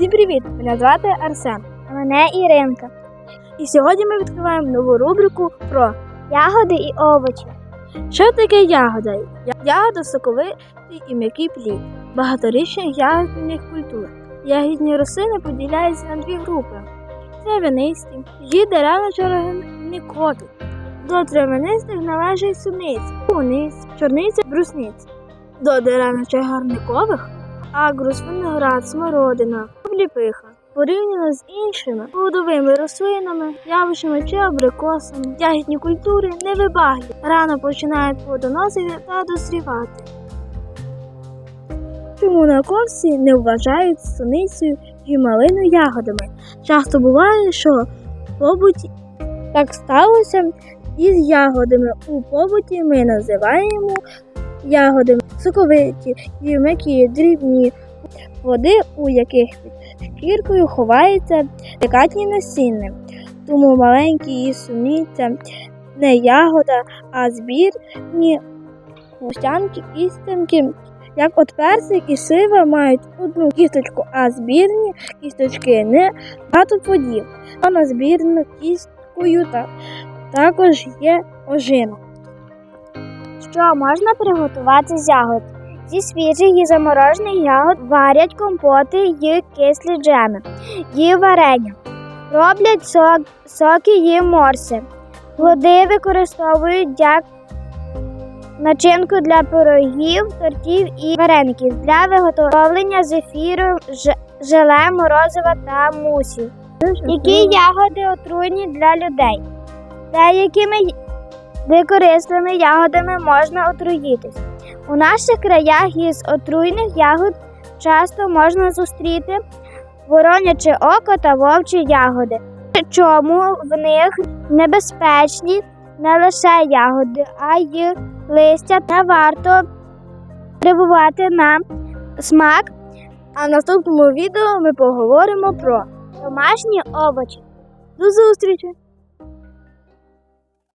Всім привіт! Мене звати Арсен. А мене Іринка. І сьогодні ми відкриваємо нову рубрику про Ягоди і овочі. що таке ягода. Ягода соковитий і м'який плід багаторічних ягідних культур. Ягідні рослини поділяються на дві групи: трав'янисті і дерево-чорникові. До трав'янистих належать суниці, униць, чорниця, брусниця. До деревно-чагарникових агрус, виноград, смородина, обліпиха. Порівняно з іншими плодовими рослинами, явищами чи абрикосами, ягідні культури невибаглі, рано починають плодоносити та дозрівати. Чому науковці не вважають суницею і малину ягодами? Часто буває, що побуті так сталося із ягодами. У побуті ми називаємо ягодами соковиті і м'які дрібні води, у яких під шкіркою ховається делікатні насіння. Тому маленькі і суниця не ягода, а збірні густянки істинки. Як от персик і сива мають одну кісточку, а збірні кісточки не багато плодів. А на збірну кісткою та, також є ожина. Що можна приготувати з ягод? Зі свіжих і заморожених ягод варять компоти й кислі джеми, і варення. Роблять сок, соки і морси. Плоди використовують як начинку для пирогів, тортів і вареників для виготовлення зефіру, желе, морозива та мусів. Які ягоди отруйні для людей? Деякими й- ягодами можна отруїтись. У наших краях із отруйних ягод часто можна зустріти вороняче око та вовчі ягоди. Чому в них небезпечні не лише ягоди, а й листя не варто прибувати на смак А в наступному відео ми поговоримо про домашні овочі. до зустрічі!